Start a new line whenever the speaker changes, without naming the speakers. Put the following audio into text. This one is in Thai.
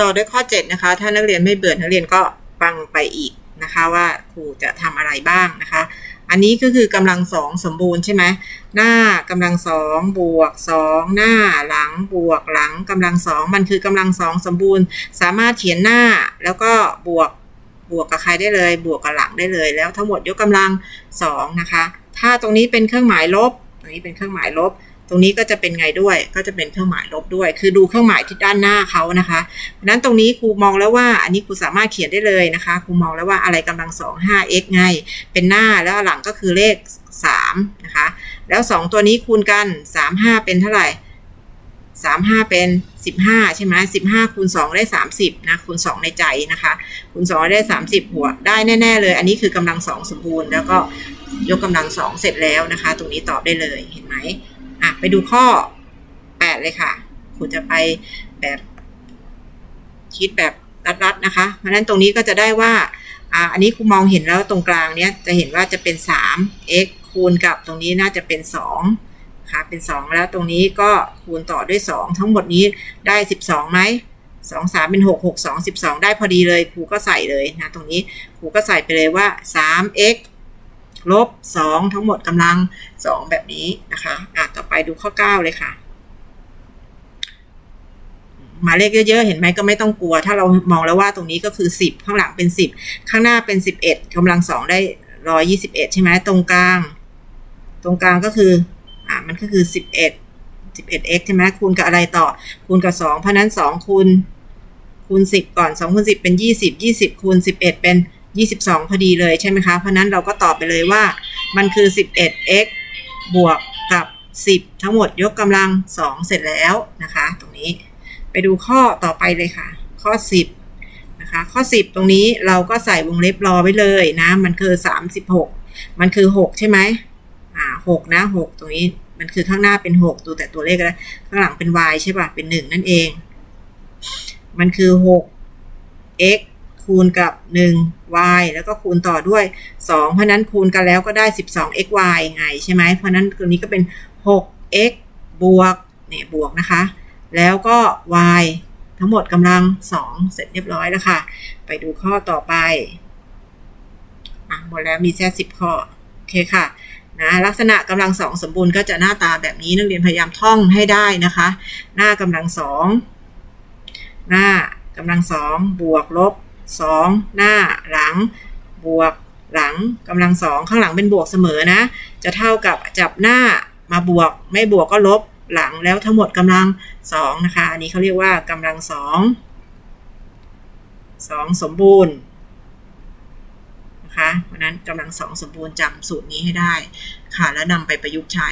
ต่อด้วยข้อ 7 นะคะ ถ้านักเรียนไม่เบื่อนักเรียนก็ฟังไปอีกนะคะว่าครูจะทำอะไรบ้างนะคะ อันนี้ก็คือกำลังสองสมบูรณ์ใช่ไหมหน้ากำลังสองบวกสองหน้าหลังบวกหลังกำลังสองมันคือกำลังสองสมบูรณ์ สามารถเขียนหน้าแล้วก็บวกบวกกับใครได้เลย บวกกับหลังได้เลย แล้วทั้งหมดยกกำลังสองนะคะ ถ้าตรงนี้เป็นเครื่องหมายลบตรงนี้เป็นเครื่องหมายลบ ตรงนี้ก็จะเป็นไงด้วย ก็จะเป็นเครื่องหมายลบด้วย คือดูเครื่องหมายที่ด้านหน้าเขานะคะเพราะนั้นตรงนี้ครูมองแล้วว่า อันนี้ครูสามารถเขียนได้เลยนะคะ ครูมองแล้วว่าอะไรกำลังสองห้า x ไง เป็นหน้าแล้วหลังก็คือเลขสามนะคะ แล้วสองตัวนี้คูณกันสามห้าเป็นเท่าไหร่สามห้าเป็นสิบห้าใช่ไหมสิบห้าคูณสองได้สามสิบนะคูณสองในใจนะคะ คูณสองได้สามสิบหัวได้แน่ ๆ เลย อันนี้คือกำลังสองสมบูรณ์ แล้วก็ยกกำลังสองเสร็จแล้วนะคะ ตรงนี้ตอบได้เลยเห็นไหม อะไปดูข้อแปดเลยค่ะครูจะไปแบบคิดแบบรัดๆนะคะ เพราะนั้นตรงนี้ก็จะได้ว่าอ่า อันนี้ครูมองเห็นแล้วตรงกลางเนี้ยจะเห็นว่าจะเป็น 3 x คูณกับตรงนี้น่าจะเป็น 2 ค่ะ เป็น 2 แล้วตรงนี้ก็คูณต่อด้วย 2 ทั้งหมดนี้ได้ 12ไหม2 3เป็น6 6 2 12ได้พอดีเลยครูก็ใส่เลยนะตรงนี้ครูก็ใส่ไปเลยว่า 3x ลบ2ทั้งหมดกำลัง2แบบนี้นะคะอะต่อ ดูข้อ 9 เลยค่ะหมายเลขเยอะๆ เห็นไหมก็ไม่ต้องกลัว ถ้าเรามองแล้วว่าตรงนี้ก็คือ 10 ข้างหลังเป็น 10 ข้างหน้าเป็น 11กำลังสองได้121ใช่ไหมตรงกลาง ตรงกลางก็คืออ่ามันก็คือ11 11x ใช่ไหมคูณกับอะไรต่อ คูณกับ2เพราะนั้น2คูณคูณ10ก่อน2คูณ10เป็น20 20คูณ11เป็น22พอดีเลยใช่ไหมคะ เพราะนั้นเราก็ตอบไปเลยว่ามันคือ 11x บวกกับ 10 ทั้งหมดยกกำลัง 2 เสร็จแล้วนะคะ ตรงนี้ไปดูข้อต่อไปเลยค่ะ ข้อ 10นะคะข้อ 10 ตรงนี้เราก็ใส่วงเล็บรอไว้เลยนะ มันคือ 36 มันคือ 6 ใช่ไหมอ่า6นะ6 ตรงนี้มันคือข้างหน้าเป็น 6 ดูแต่ตัวเลขแล้วข้างหลังเป็น y ใช่ป่ะเป็น 1 นั่นเอง มันคือ 6 x คูณกับ 1 y แล้วก็คูณต่อด้วย 2 เพราะนั้นคูณกันแล้วก็ได้ 12 x y ไงใช่ไหมเพราะนั้นตัวนี้ก็เป็น 6 x บวกเนี่ยบวกนะคะ แล้วก็ y ทั้งหมดกำลัง 2 เสร็จเรียบร้อยแล้วค่ะ ไปดูข้อต่อไปอะหมดแล้วมีแค่10 ข้อ โอเคค่ะนะลักษณะกำลังสองสมบูรณ์ก็จะหน้าตาแบบนี้นักเรียนพยายามท่องให้ได้นะคะ หน้ากำลังสองหน้ากำลังสองบวกลบ สองหน้าหลัง บวกหลังกำลังสองข้างหลังเป็นบวกเสมอนะ จะเท่ากับจับหน้ามาบวก ไม่บวกก็ลบหลังแล้วทั้งหมดกำลังสองนะคะ อันนี้เขาเรียกว่ากำลังสองสองสมบูรณ์นะคะเพราะนั้นกำลังสองสมบูรณ์จำสูตรนี้ให้ได้ค่ะแล้วนำไปประยุกต์ใช้